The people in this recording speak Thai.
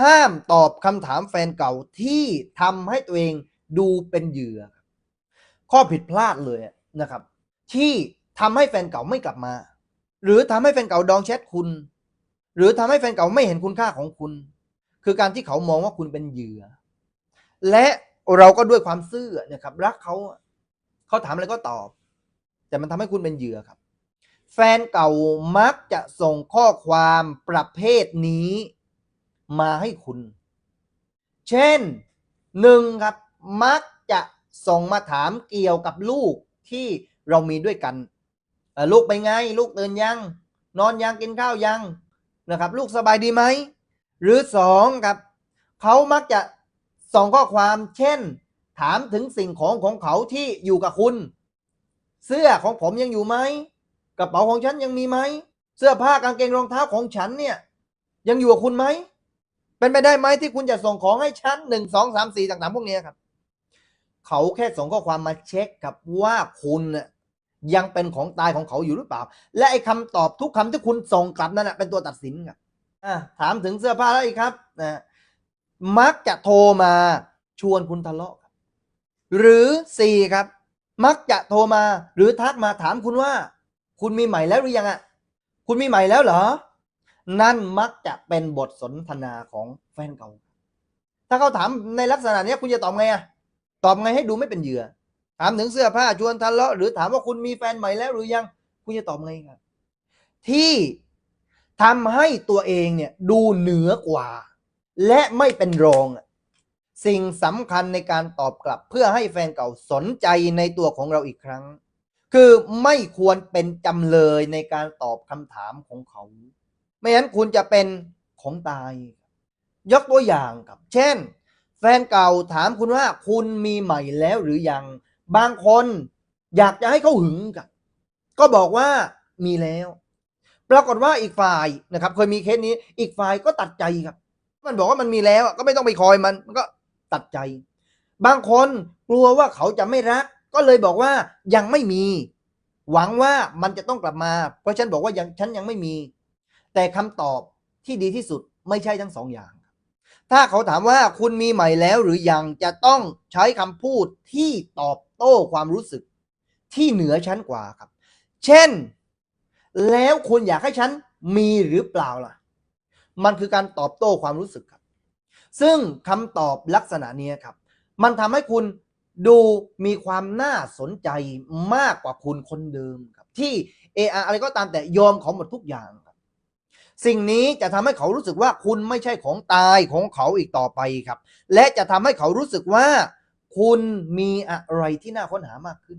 ห้ามตอบคำถามแฟนเก่าที่ทำให้ตัวเองดูเป็นเหยื่อ ข้อผิดพลาดเลยนะครับ ที่ทำให้แฟนเก่าไม่กลับมา หรือทำให้แฟนเก่าดองแชทคุณ หรือทำให้แฟนเก่าไม่เห็นคุณค่าของคุณ คือการที่เขามองว่าคุณเป็นเหยื่อ และเราก็ด้วยความซื่อนะครับ รักเขาเขาถามอะไรก็ตอบ แต่มันทำให้คุณเป็นเหยื่อครับ แฟนเก่ามักจะส่งข้อความประเภทนี้ มาให้คุณ เช่นหนึ่งครับ มักจะส่งมาถามเกี่ยวกับลูกที่เรามีด้วยกัน ลูกไปนไง ลูกตื่นยัง นอนยังกินข้าวยังนะครับ ลูกสบายดีไหม หรือสองครับ เขามักจะส่งข้อความเช่น ถามถึงสิ่งของของเขาที่อยู่กับคุณ เสื้อของผมยังอยู่ไหมกระเป๋าของฉันยังมีไหมเสื้อผ้ากางเกงรองเท้าของฉันเนี่ยยังอยู่กับคุณไหม เป็นไปได้ไหมที่คุณจะส่งของให้ฉันหนึ่งสองสามสี่ต่างๆพวกนี้ครับ เขาแค่ส่งข้อความมาเช็คครับว่าคุณน่ะยังเป็นของตายของเขาอยู่หรือเปล่า และไอ้คำตอบทุกคำที่คุณส่งกลับนั่นนะเป็นตัวตัดสินครับถามถึงเสื้อผ้าแล้วอีกครับนะมักจะโทรมาชวนคุณทะเลาะหรือสี่ครับ มักจะโทรมาหรือทักมาถามคุณว่า คุณมีใหม่แล้วหรือยังอะ คุณมีใหม่แล้วเหรอ นั่นมักจะเป็นบทสนทนาของแฟนเก่า ถ้าเขาถามในลักษณะนี้คุณจะตอบไงอะตอบไงให้ดูไม่เป็นเหยื่อ ถามถึงเสื้อผ้าชวนทะเลาะหรือถามว่าคุณมีแฟนใหม่แล้วหรือยัง คุณจะตอบไงครับที่ทำให้ตัวเองเนี่ยดูเหนือกว่า และไม่เป็นรอง สิ่งสำคัญในการตอบกลับเพื่อให้แฟนเก่าสนใจในตัวของเราอีกครั้ง คือไม่ควรเป็นจำเลยในการตอบคำถามของเขา ไม่งั้นคุณจะเป็นของตาย ยกตัวอย่างครับ เช่น แฟนเก่าถามคุณว่าคุณมีใหม่แล้วหรือยัง บางคนอยากจะให้เขาหึงกับก็บอกว่ามีแล้ว ปรากฏว่าอีกฝ่ายนะครับ เคยมีเคสนี้ อีกฝ่ายก็ตัดใจครับ มันบอกว่ามันมีแล้วก็ไม่ต้องไปคอยมันมันก็ตัดใจ บางคนกลัวว่าเขาจะไม่รัก ก็เลยบอกว่ายังไม่มี หวังว่ามันจะต้องกลับมา เพราะฉันบอกว่ายังฉันยังไม่มี แต่คำตอบที่ดีที่สุดไม่ใช่ทั้งสองอย่าง ถ้าเขาถามว่าคุณมีใหม่แล้วหรือยังจะต้องใช้คำพูดที่ตอบโต้ความรู้สึก ที่เหนือชั้นกว่าครับ เช่น แล้วคุณอยากให้ฉันมีหรือเปล่าล่ะ มันคือการตอบโต้ความรู้สึกครับ ซึ่งคำตอบลักษณะนี้ครับ มันทำให้คุณดูมีความน่าสนใจมากกว่าคุณคนเดิมครับ ที่เอออะไรก็ตามแต่ยอมเขาหมดทุกอย่างครับ สิ่งนี้จะทำให้เขารู้สึกว่าคุณไม่ใช่ของตายของเขาอีกต่อไปครับ และจะทำให้เขารู้สึกว่า คุณมีอะไรที่น่าค้นหามากขึ้น